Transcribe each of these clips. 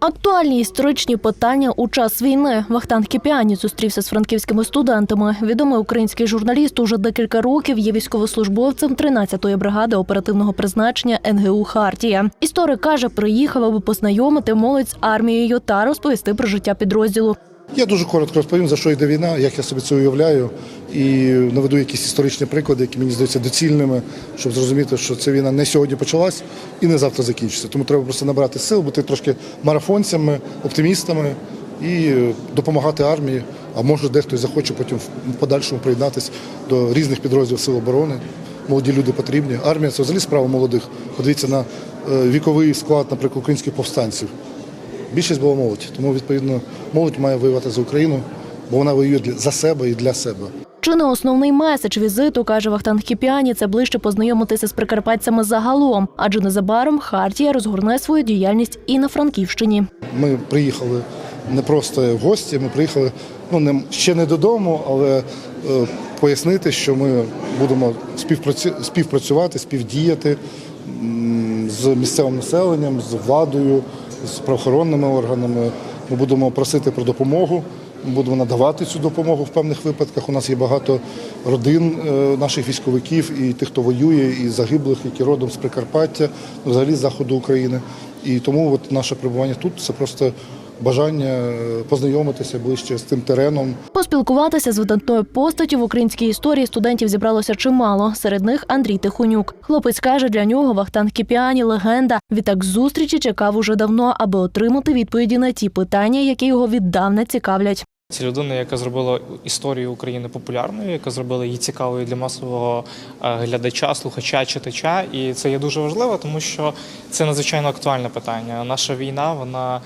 Актуальні історичні питання у час війни. Вахтанг Кіпіані зустрівся з франківськими студентами. Відомий український журналіст уже декілька років є військовослужбовцем 13-ї бригади оперативного призначення НГУ Хартія. Історик каже, приїхав, аби познайомити молодь з армією та розповісти про життя підрозділу. Я дуже коротко розповім, за що йде війна, як я собі це уявляю, і наведу якісь історичні приклади, які мені здаються доцільними, щоб зрозуміти, що ця війна не сьогодні почалась і не завтра закінчиться. Тому треба просто набрати сил, бути трошки марафонцями, оптимістами і допомагати армії. А може дехто і захоче потім в подальшому приєднатися до різних підрозділів сил оборони. Молоді люди потрібні. Армія це взагалі справа молодих. Подивіться на е, віковий склад, наприклад, українських повстанців. Більшість була молодь, тому відповідно молодь має воювати за Україну, бо вона воює за себе і для себе. Чи не основний меседж візиту, каже Вахтанг Кіпіані, це ближче познайомитися з прикарпатцями загалом, адже незабаром Хартія розгорне свою діяльність і на Франківщині. Ми приїхали не просто в гості, ми приїхали ну не ще не додому, але е, пояснити, що ми будемо співпраці, співпрацювати, співдіяти з місцевим населенням, з владою, з правоохоронними органами. Ми будемо просити про допомогу. Ми будемо надавати цю допомогу в певних випадках. У нас є багато родин е, наших військовиків і тих, хто воює, і загиблих, які родом з Прикарпаття, ну, взагалі з заходу України. І тому от наше перебування тут це просто бажання познайомитися ближче з тим тереном, Поспілкуватися з видатною постаттю в українській історії студентів зібралося чимало. Серед них Андрій Тихонюк. Хлопець каже, для нього Вахтанг Кіпіані легенда. Відтак зустрічі чекав уже давно, аби отримати відповіді на ті питання, які його віддавна цікавлять. Це людина, яка зробила історію України популярною, яка зробила її цікавою для масового е, глядача, слухача, читача. І це є дуже важливо, тому що це надзвичайно актуальне питання. Наша війна, вона.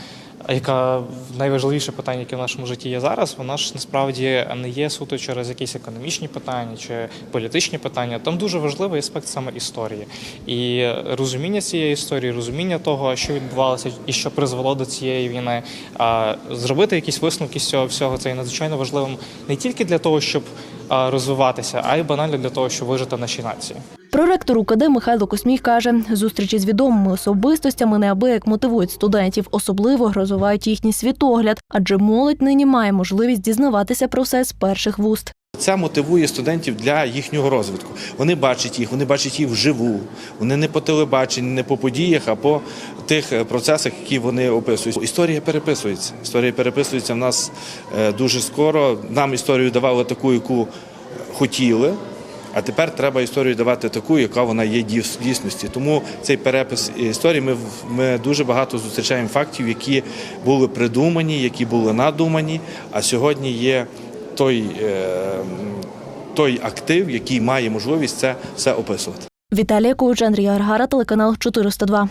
Яка найважливіше питання, яке в нашому житті є зараз, вона ж насправді не є суто через якісь економічні питання чи політичні питання. Там дуже важливий аспект саме історії і розуміння цієї історії, розуміння того, що відбувалося і що призвело до цієї війни. А зробити якісь висновки з цього всього це є надзвичайно важливим не тільки для того, щоб розвиватися, а й банально для того, щоб вижити нашій нації. Проректор УКД Михайло Космій каже, зустрічі з відомими особистостями неабияк мотивують студентів, особливо розвивають їхній світогляд, адже молодь нині має можливість дізнаватися про все з перших вуст. Це мотивує студентів для їхнього розвитку. Вони бачать їх, вони бачать їх вживу. Вони не по телебаченню, не по подіях, а по тих е, процесах, які вони описують. Історія переписується. Історія переписується в нас е, дуже скоро. Нам історію давали таку, яку хотіли. А тепер треба історію давати таку, яка вона є дійсності. Тому цей перепис історії ми, ми дуже багато зустрічаємо фактів, які були придумані, які були надумані. А сьогодні є той, е, той актив, який має можливість це все описувати. Віталія Куч, Андрій Аргара, телеканал 402.